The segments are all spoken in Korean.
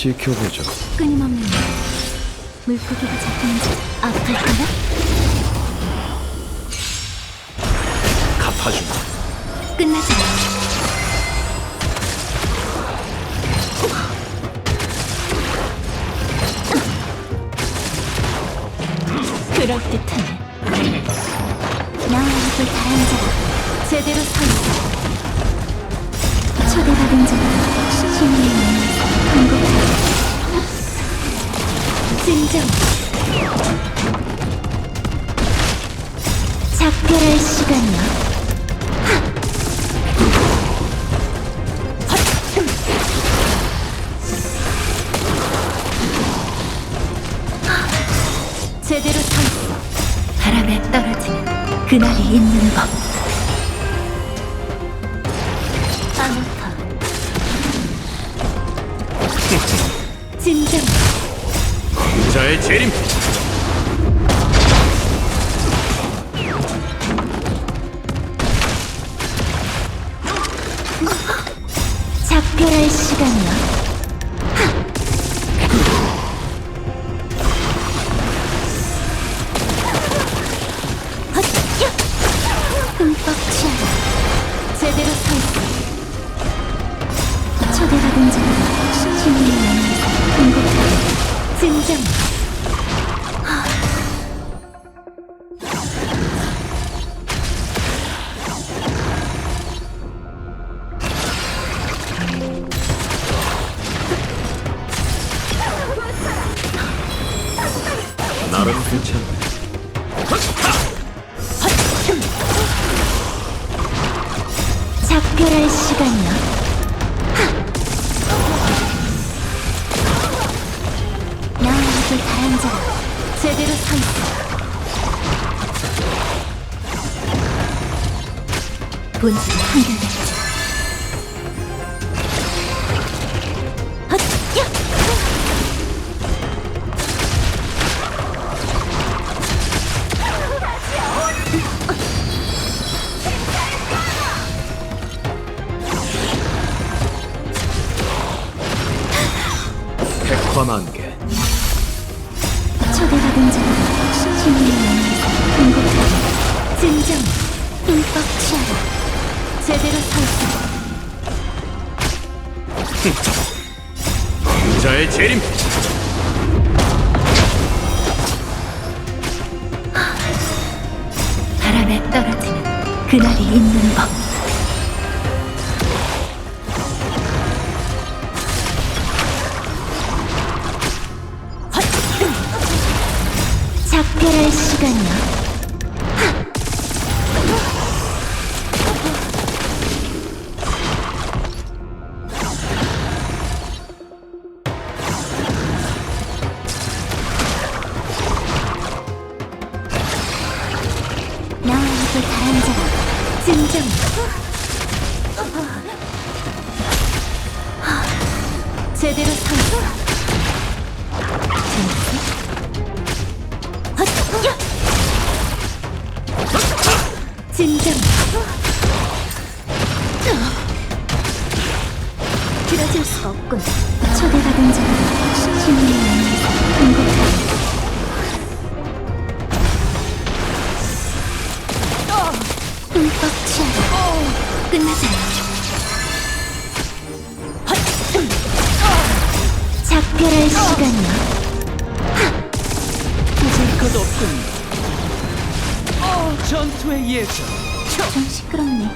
지켜보죠. 끊임없는 일. 물고기가 잡히는지 아플까나? 갚아주마. 끝나지 않아. 진정. 작별할 시간이야. 제대로 서 있어. 바람에 떨어지는 그날이 있는 법. 재림. 작별할 시간이야. 흠뻑 취하라. 제대로 서 있어. 초대받은 자가 신의 영에서 행복하게. 진정. 작별할 시간이야. 함께 다른 자가 제대로 서 있어. 본질이 한결 취하라. 제대로 서 있어 자의 재림. 바람에 떨어지는 그날이 있는 법. 작별할 시간이야 진정 제대로! 야! 진정 그러질 수가 없군 초대받은 자가 신의 영에서 행복하 끝나지 않아 작별할 시간이야 잊을 것 없군. 어, 전투의 예전. 좀 시끄럽네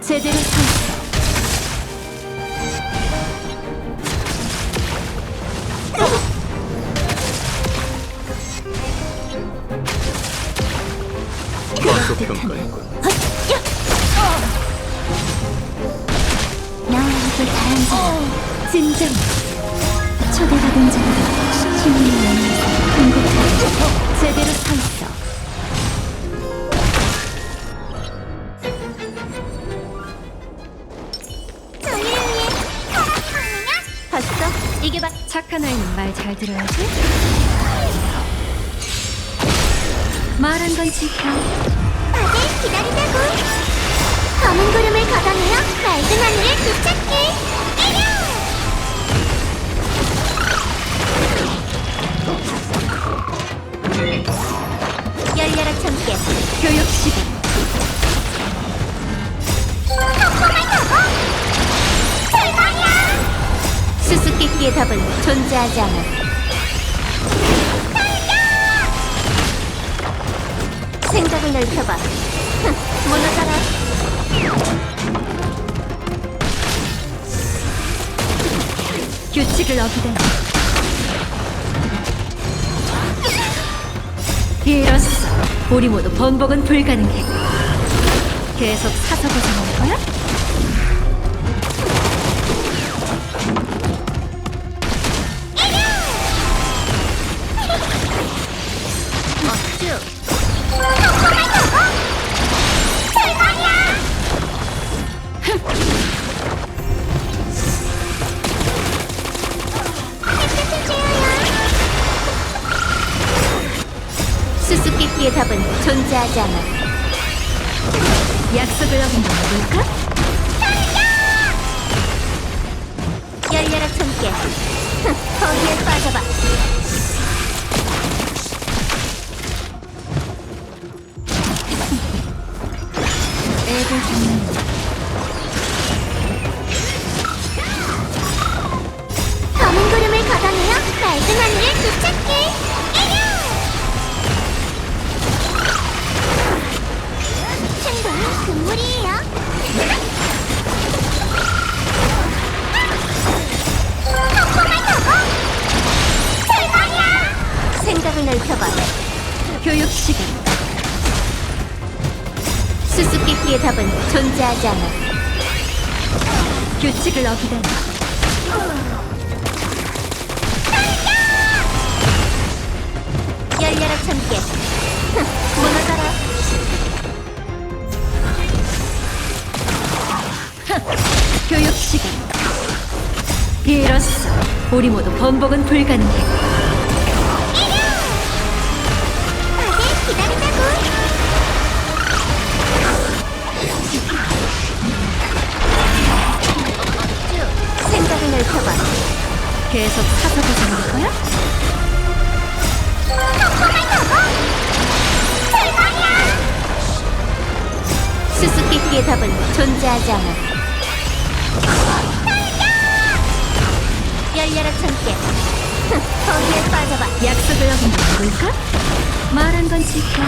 제대로 서 과소 평가했군. 다른 자 진정. 초대받은 자가 영에서 행복하게 제대로 서 있어. 봤어? 이게 바 착한 아이는 말 잘 들어야지. 말한 건 지켜. 다들 기다리자고 검은 구름을 걷어내어 맑은 하늘을 되찾게 때려! 열려라 참깨 교육시대. 수수께끼의 답은 존재하지 않아. 생각을 넓혀봐. 규칙을 어기다니. 이로써 우리 모두 번복은 불가능해. 계속 사서 고생할 거야? 수수께끼의 답은 존재하지 않아. 약속을 어긴 건 누굴까? 열려라 참깨. 흥, 거기에 빠져봐. 애들 장난. 생각을 넓혀봐. 교육 시간. 수수께끼의 답은 존재하지 않아. 규칙을 어기다니. 열려라 참깨. 흥, 무너져라. 흥, 교육 시간. 이로써 우리 모두 번복은 불가능해. 계속 사서 고생할 거야? 수수께끼의 답은 존재하지 않아. 열려라 참깨. 흥, 거기에 빠져봐. 약속을 어긴 건 누굴까? 말한 건 지켜.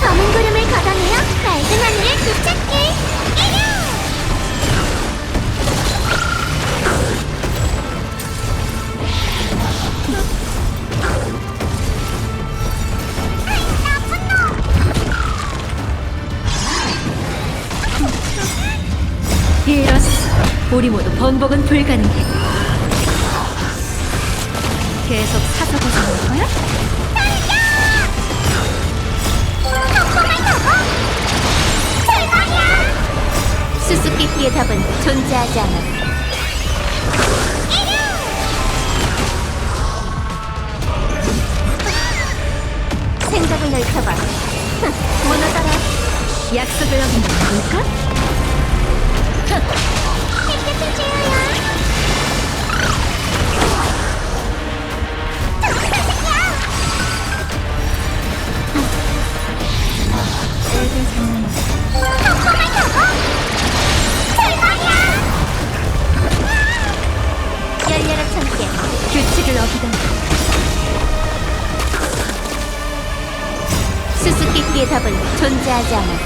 검은 구름을 걷어내어 맑은 하늘을 되찾게 우리 모두 번복은 불가능해. 계속 사서 고생할 거야? 수수께끼의 답은 존재하지 않아. 생각을 넓혀봐. 흥, 무너져라. 약속을 어긴 건 누굴까? 햇 규칙을 어기다니. 수수께끼의 답은 존재하지 않아.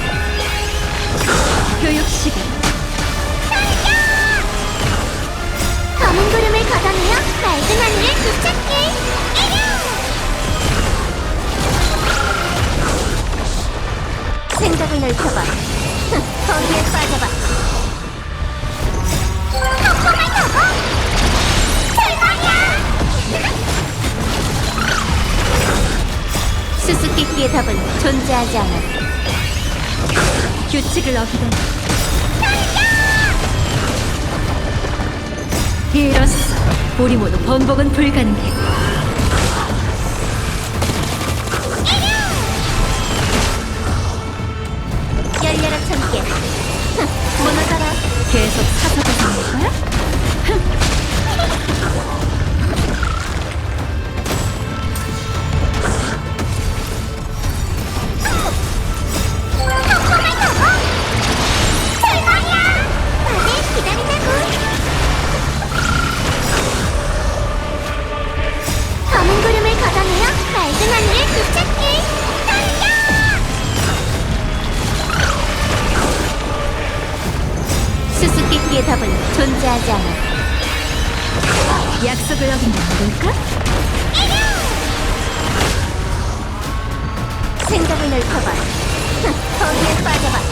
수수께끼의 답은 존재하지 않아. 규칙을 어기다니. 이로써 우리 모두 번복은 불가능해. 약속을 어긴 게 누굴까? 생각을 넓혀봐. 흥, 거기에 빠져봐.